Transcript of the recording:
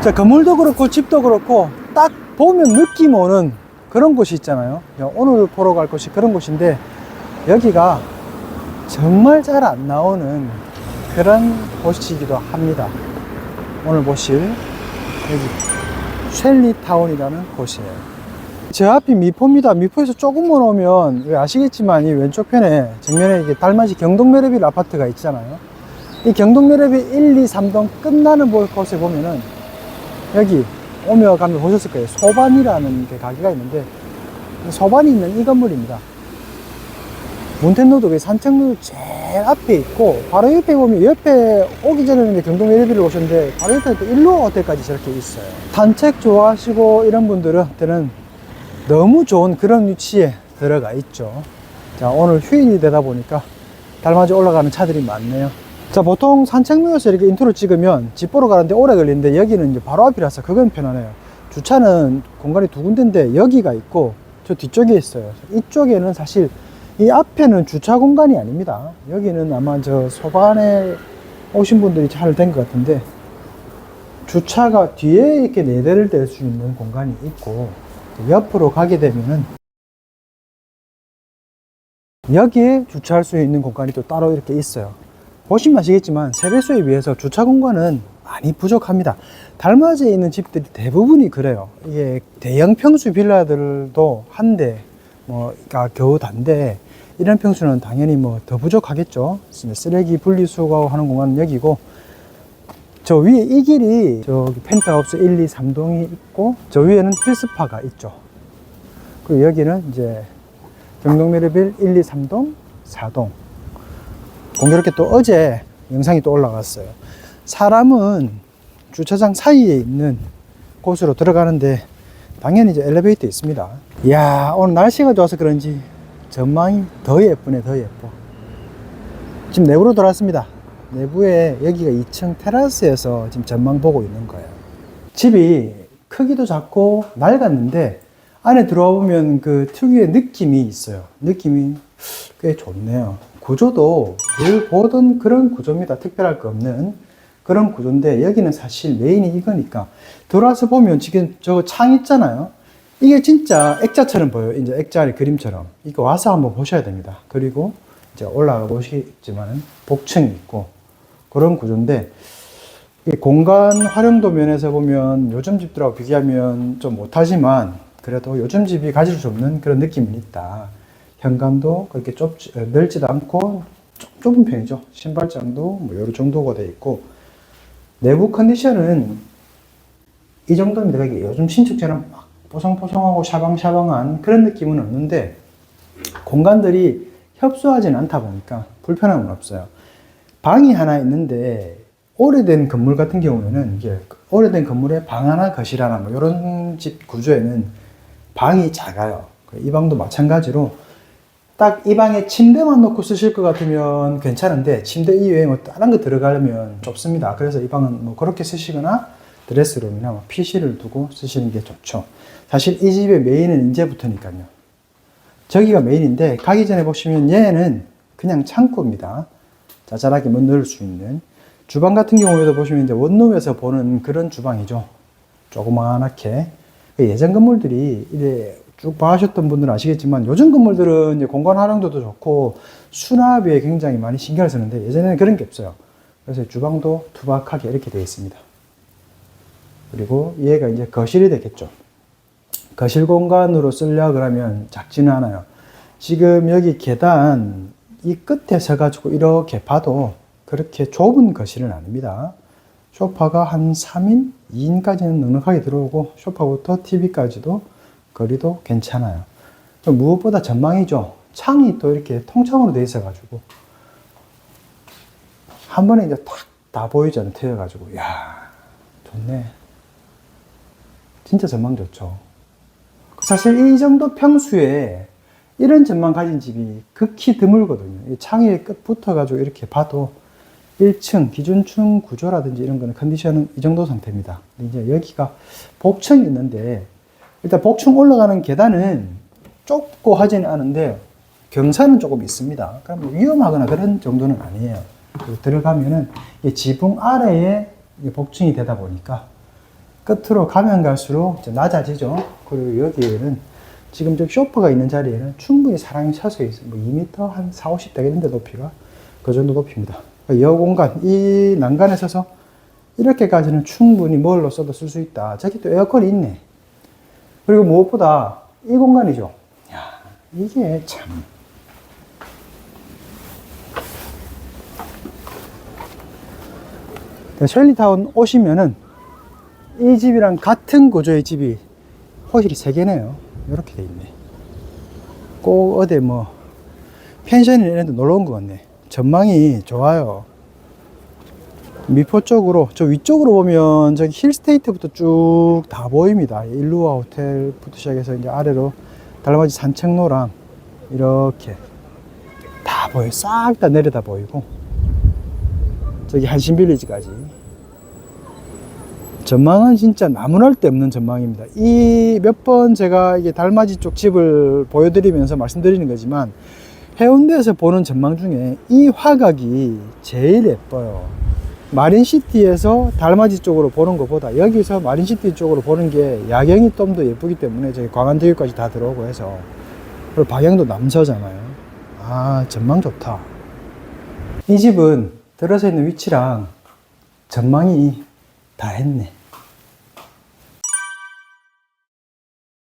자, 건물도 그렇고 집도 그렇고 딱 보면 느낌 오는 그런 곳이 있잖아요. 야, 오늘 보러 갈 곳이 그런 곳인데 여기가 정말 잘 안 나오는 그런 곳이기도 합니다. 오늘 보실 여기 쉘리타운이라는 곳이에요. 제 앞이 미포입니다. 미포에서 조금만 오면 왜 아시겠지만 이 왼쪽 편에 정면에 이게 달맞이 경동매력빌 아파트가 있잖아요. 이 경동매력빌 1, 2, 3동 끝나는 곳에 보면은 여기 오며 가면 보셨을 거예요. 소반이라는 게 가게가 있는데 이 소반이 있는 이 건물입니다. 문텐로드 산책로드 제일 앞에 있고 바로 옆에 보면 옆에 오기 전에는 경동 엘리베이터를 오셨는데 바로 옆에 또 일로 호텔까지 저렇게 있어요. 산책 좋아하시고 이런 분들한테는 너무 좋은 그런 위치에 들어가 있죠. 자 오늘 휴일이 되다 보니까 달맞이 올라가는 차들이 많네요. 자 보통 산책로에서 이렇게 인트로 찍으면 집 보러 가는데 오래 걸리는데 여기는 이제 바로 앞이라서 그건 편하네요. 주차는 공간이 두 군데인데 여기가 있고 저 뒤쪽에 있어요. 이쪽에는 사실 이 앞에는 주차 공간이 아닙니다. 여기는 아마 저 소반에 오신 분들이 잘 된 것 같은데 주차가 뒤에 이렇게 네 대를 댈 수 있는 공간이 있고 옆으로 가게 되면은 여기에 주차할 수 있는 공간이 또 따로 이렇게 있어요. 보시면 아시겠지만 세배수에 비해서 주차 공간은 많이 부족합니다. 달맞이에 있는 집들이 대부분이 그래요. 이게 대형 평수 빌라들도 한 대, 뭐가 겨우 단데 이런 평수는 당연히 뭐 더 부족하겠죠. 쓰레기 분리수거 하는 공간은 여기고 저 위에 이 길이 저기 펜트하우스 1, 2, 3동이 있고 저 위에는 필스파가 있죠. 그리고 여기는 이제 경동메르빌 1, 2, 3동, 4동. 공교롭게 또 어제 영상이 또 올라갔어요. 사람은 주차장 사이에 있는 곳으로 들어가는데 당연히 이제 엘리베이터 있습니다. 이야, 오늘 날씨가 좋아서 그런지 전망이 더 예쁘네, 더 예뻐. 지금 내부로 돌아왔습니다. 내부에 여기가 2층 테라스에서 지금 전망 보고 있는 거예요. 집이 크기도 작고 낡았는데 안에 들어와 보면 그 특유의 느낌이 있어요. 느낌이 꽤 좋네요. 구조도 늘 보던 그런 구조입니다. 특별할 거 없는 그런 구조인데 여기는 사실 메인이 이거니까 들어와서 보면 지금 저 창 있잖아요. 이게 진짜 액자처럼 보여요. 이제 액자의 그림처럼. 이거 와서 한번 보셔야 됩니다. 그리고 이제 올라가 보시겠지만 복층이 있고 그런 구조인데 이 공간 활용도 면에서 보면 요즘 집들하고 비교하면 좀 못하지만 그래도 요즘 집이 가질 수 없는 그런 느낌은 있다. 현관도 그렇게 좁 넓지도 않고 좀 좁은 편이죠. 신발장도 뭐 요런 정도가 돼 있고 내부 컨디션은 이 정도입니다. 이게 요즘 신축처럼 막 보송보송하고 샤방샤방한 그런 느낌은 없는데 공간들이 협소하진 않다 보니까 불편함은 없어요. 방이 하나 있는데 오래된 건물 같은 경우에는 이게 오래된 건물에 방 하나 거실 하나 뭐 이런 집 구조에는 방이 작아요. 이 방도 마찬가지로 딱 이 방에 침대만 놓고 쓰실 것 같으면 괜찮은데 침대 이외에 뭐 다른 거 들어가려면 좁습니다. 그래서 이 방은 뭐 그렇게 쓰시거나 드레스룸이나 뭐 PC를 두고 쓰시는 게 좋죠. 사실 이 집의 메인은 이제부터니까요. 저기가 메인인데 가기 전에 보시면 얘는 그냥 창고입니다. 자잘하게 문 넣을 수 있는 주방 같은 경우에도 보시면 이제 원룸에서 보는 그런 주방이죠. 조그만하게 예전 건물들이 이제 쭉 봐하셨던 분들은 아시겠지만 요즘 건물들은 이제 공간 활용도도 좋고 수납에 굉장히 많이 신경을 쓰는데 예전에는 그런 게 없어요. 그래서 주방도 투박하게 이렇게 되어 있습니다. 그리고 얘가 이제 거실이 되겠죠. 거실 공간으로 쓰려 그러면 작지는 않아요. 지금 여기 계단 이 끝에 서가지고 이렇게 봐도 그렇게 좁은 거실은 아닙니다. 소파가 한 3인, 2인까지는 넉넉하게 들어오고 소파부터 TV까지도 거리도 괜찮아요. 무엇보다 전망이죠. 창이 또 이렇게 통창으로 돼 있어가지고 한 번에 이제 탁 다 보이잖아요. 트여가지고 야 좋네. 진짜 전망 좋죠. 사실 이 정도 평수에 이런 전망 가진 집이 극히 드물거든요. 이 창의 끝 붙어가지고 이렇게 봐도 1층 기준층 구조라든지 이런 거는 컨디션은 이 정도 상태입니다. 이제 여기가 복층이 있는데 일단 복층 올라가는 계단은 좁고 하지는 않은데 경사는 조금 있습니다. 그럼 뭐 위험하거나 그런 정도는 아니에요. 들어가면은 이 지붕 아래에 복층이 되다 보니까 끝으로 가면 갈수록 낮아지죠. 그리고 여기에는 지금 저 쇼파가 있는 자리에는 충분히 사람이 서서 있어요. 뭐 2m 한 4, 50 되겠는데 높이가 그 정도. 그러니까 여 공간 이 난간에 서서 이렇게까지는 충분히 뭘로 써도 쓸 수 있다. 저기 또 에어컨이 있네. 그리고 무엇보다 이 공간이죠. 야, 이게 참. 셜리타운 오시면은 이 집이랑 같은 구조의 집이 호실이 세 개네요. 이렇게 돼 있네. 꼭 어디 뭐 펜션이나 이런 데 놀러 온 것 같네. 전망이 좋아요. 미포 쪽으로 저 위쪽으로 보면 저기 힐스테이트부터 쭉 다 보입니다. 일루아 호텔부터 시작해서 이제 아래로 달맞이 산책로랑 이렇게 다 보여. 싹 다 내려다 보이고 저기 한신빌리지까지. 전망은 진짜 나무랄 데 없는 전망입니다. 이 몇 번 제가 이게 달맞이 쪽 집을 보여드리면서 말씀드리는 거지만 해운대에서 보는 전망 중에 이 화각이 제일 예뻐요. 마린시티에서 달맞이 쪽으로 보는 것보다 여기서 마린시티 쪽으로 보는 게 야경이 좀 더 예쁘기 때문에 저기 광안대교까지 다 들어오고 해서 그리고 방향도 남서잖아요. 아 전망 좋다. 이 집은 들어서 있는 위치랑 전망이 다 했네.